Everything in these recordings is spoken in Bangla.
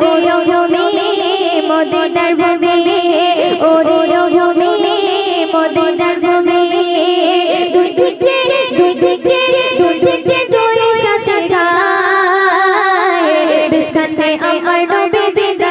ওরে ভূমি মদিনার ভূমি, ওরে ভূমি মদিনার ভূমি। দুই দিকে দুই দিকে দুই দিকে দুই সাথে খায় বিস্কান খায় আমার নবী জিন্দা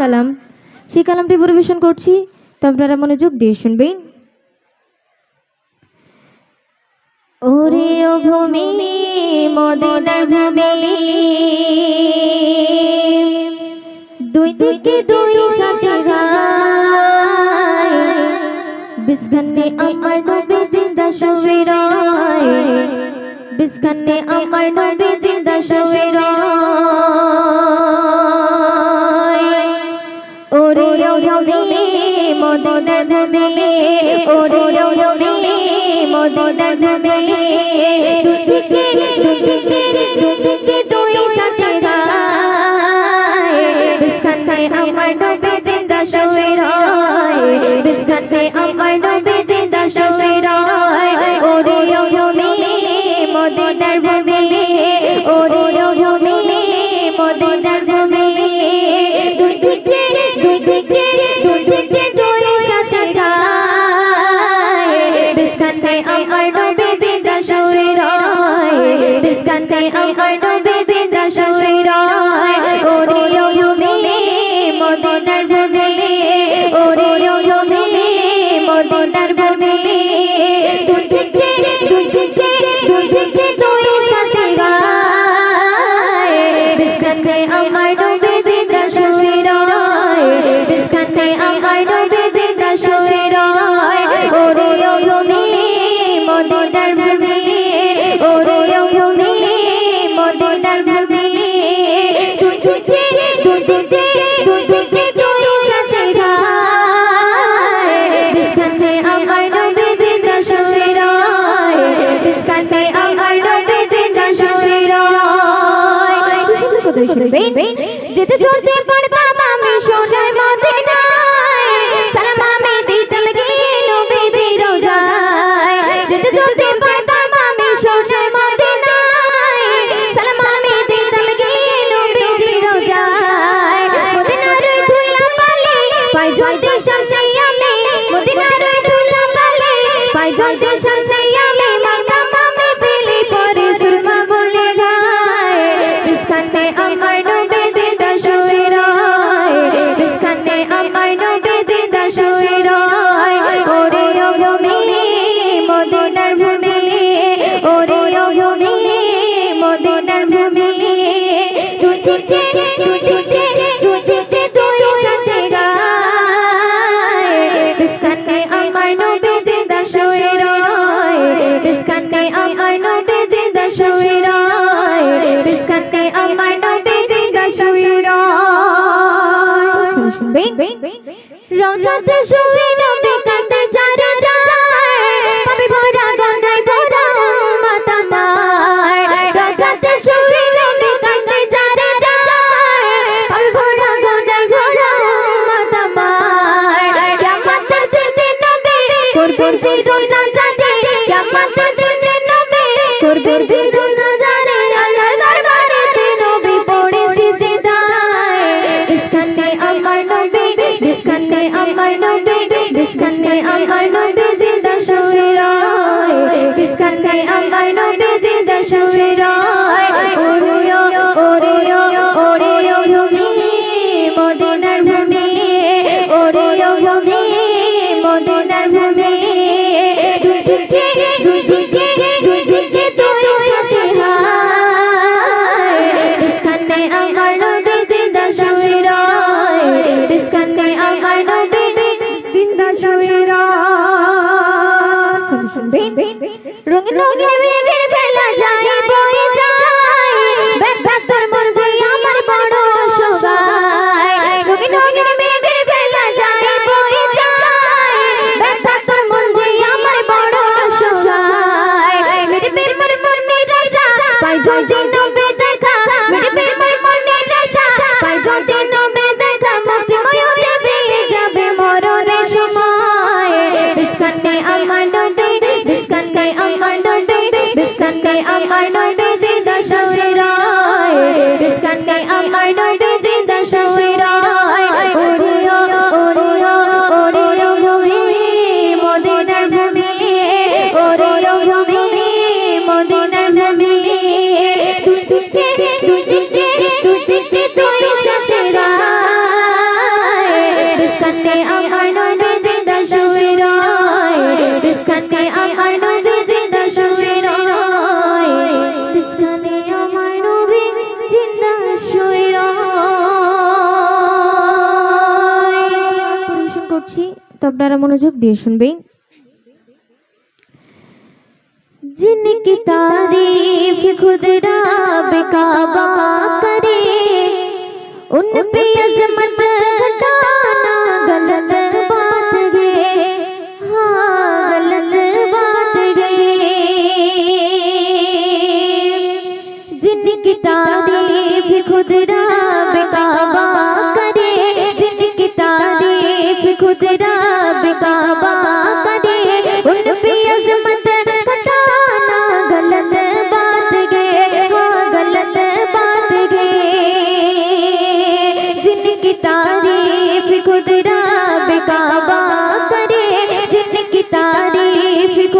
কালাম। সেই কালামটি পরিবেশন করছি, তো আপনারা মনোযোগ দিয়ে শুনবেন। ওরে ও ভূমি ভূমি। দুই দিকে দুই সাথে গায় বিসখানে আমার নবী জিন্দা শোয়ে রয়। বিসখানে আমার নবী জিন্দা ওরে ওরে মদিনা ধামে ওরে ওরে মদিনা ধামে দুদিকে দুদিকে দুদিকে দুই সাথে যায়। বিস্কাতে আমার ডুবে জিন্দা শুয়ে রয় বিস্কাতে আমার গানে আমার bailar পাই জয় জয় সরসাই আমি মদিনার তুলা বালে পাই জয় জয় বিস্কাটকে আমার নবীজি দশইরায় বিস্কাটকে আমার নবীজি দশইরায় রোজাতে শুয়ে নবী কাঁদে যারে যায় পাবে ভরা গঙ্গায় ভরা মাতা নাই রোজাতে শুয়ে নবী কাঁদে যারে যায় পাবে ভরা গঙ্গায় ভরা মাতা নাই কিয়ামতের দিন নবী করবেন জীবন না জানে কিয়ামতের দুধ তাই যদি নবে দেখা আপনারা মনোযোগ দিয়ে শুনবেন जिनकी तारीफ खुद राब काबा करे उन पे अजमत घटाना गलत बात है हाँ गलत बात है जिनकी तारीफ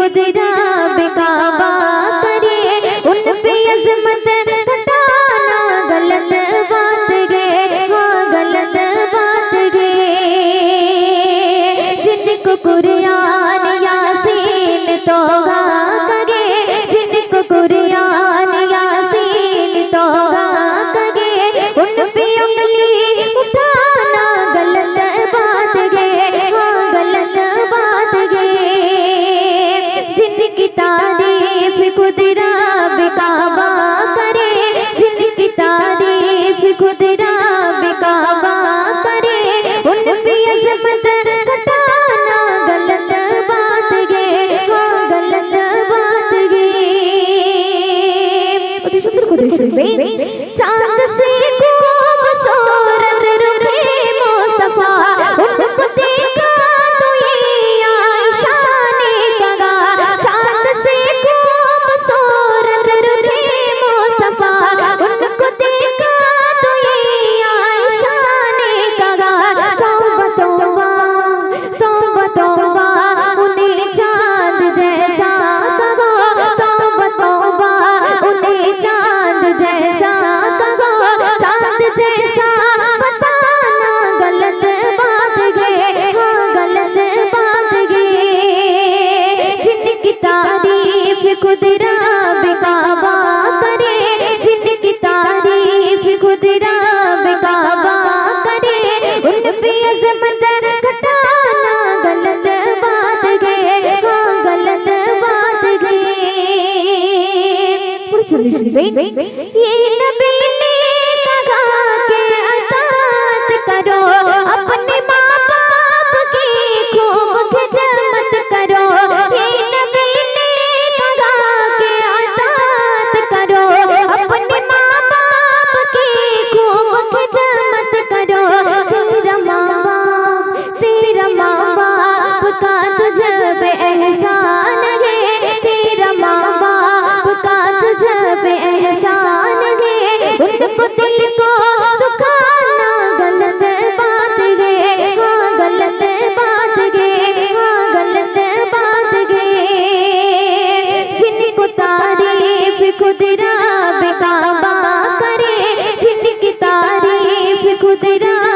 কদিরা की फिर कुदरत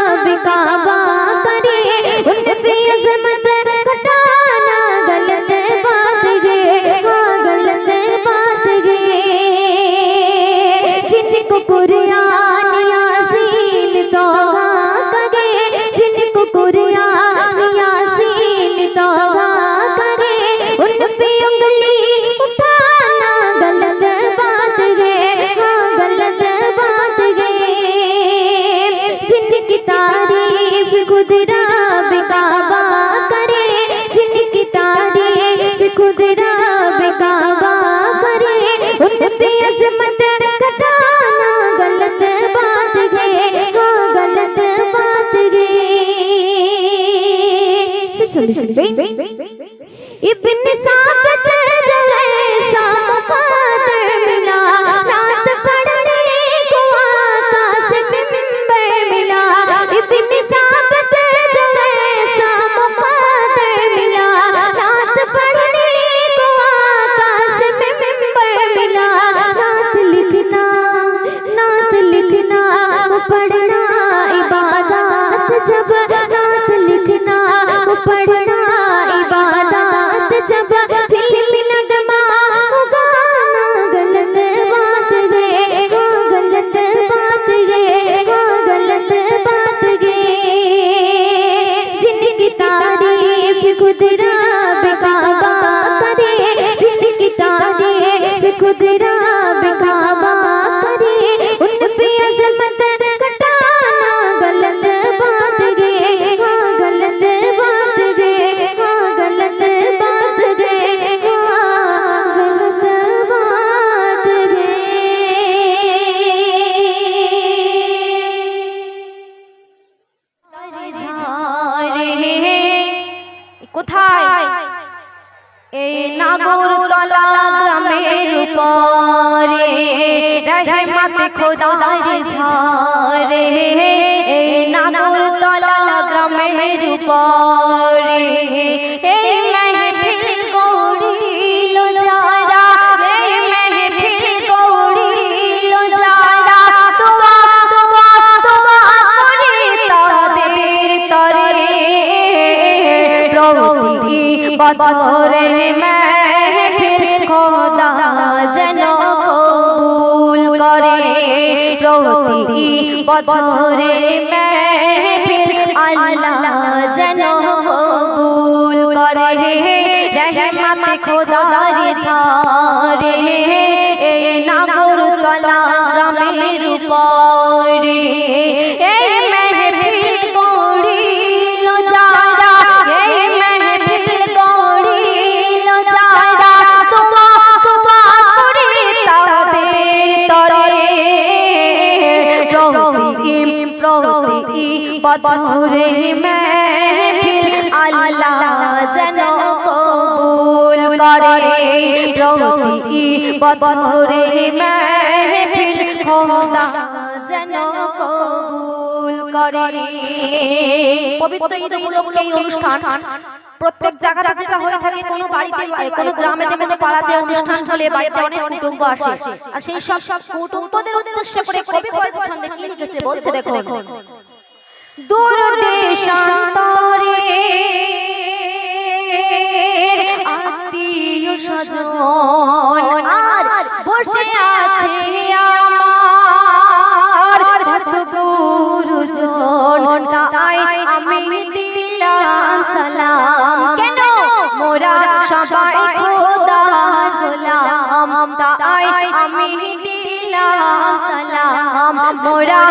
जनाब কুদরা রহমত খোদার ঝরে এই নাগর তলা গ্রামের উপরে, এই মেহফিল গৌরিল যারা, এই মেহফিল গৌরিল যারা দোয়া দোয়া দোয়া করে তাদের তরে প্রভুতি বছরে মেহফিল প্রভুতি বছরে মেহফিল আল্লাহ যেন কবুল করে। রহমত খোদার ঝরে এই নাগর তলা গ্রামের উপরে। এই বছরে বছরে পবিত্র অনুষ্ঠান প্রত্যেক জায়গাতে যেটা হয়ে থাকে, কোনো বাড়িতে, কোনো গ্রামেতে কোনো পাড়াতে অনুষ্ঠান হলে বাড়িতে অনেক কুটুম্ব আসে। আর সেই সব সব কুটুম্বদের উদ্দেশ্য করে কবি গল্প ছন্দে কি লিখেছে, বলছে দেখো দূর দেশান্তরে আত্মীয় স্বজন। আর বসে আছে আমার ভক্ত গুরুজন তাই আমি দিলাম সালাম। কেন? মোরা সবাই খোদার গোলাম। তাই আমি দিলাম সালাম। মোরা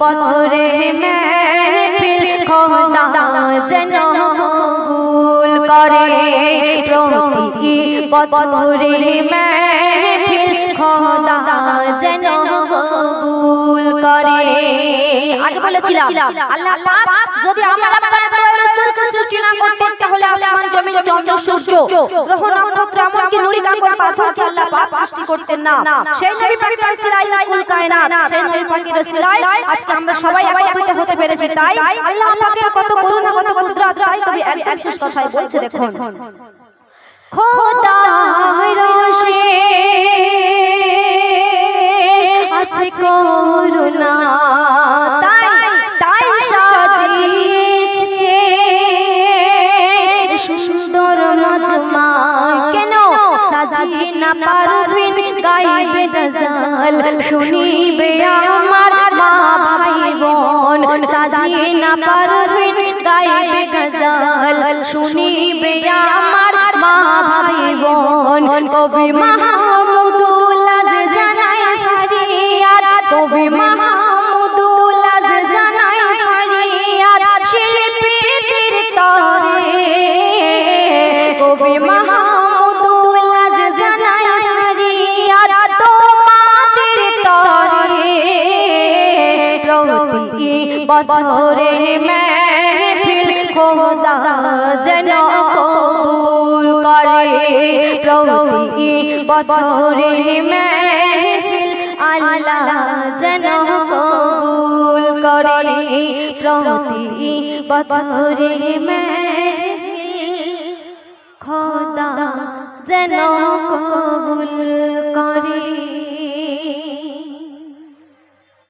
বছরে মেহফিল খোদা যেন কবুল করে। প্রতি বছরে মেহফিল খোদা যেন আগে বলেছিলাম আল্লাহ পাক যদি আমার আপনার রাসূলকে সৃষ্টি না করতেন তাহলে আসমান জমিন চন্দ্র সূর্য গ্রহ নক্ষত্র এমনকি নুড়ি কাকর পাথরকে আল্লাহ পাক সৃষ্টি করতেন না। সেই নবী পাকের সিলাই কুল কায়নাত সেই নবী পাকের সিলাই আজকে আমরা সবাই একত্রিত হতে পেরেছি। তাই আল্লাহ পাকের কত করুণা কত কুদরত তাই কবি এক বিশেষ কথাই বলছে দেখুন। খোদা রশে আছে করুণা তাই তাই সাজিয়েছে। সুন্দর মজমা কেন সাজিয়ে না পারবেন গাইবে গজল শুনিবে আমার মা ভাই বোন সাজিয়ে না পারবেন গাইবে গজল শুনিবে আমার মা ভাই বোন কবি মাহমুদুল্লাহ বছরে মেহফিল খোদা যেন কবুল করে। প্রতি বছরে মেহফিল আল্লাহ যেন কবুল করে। প্রতি বছরে মেহফিল খোদা যেন কবুল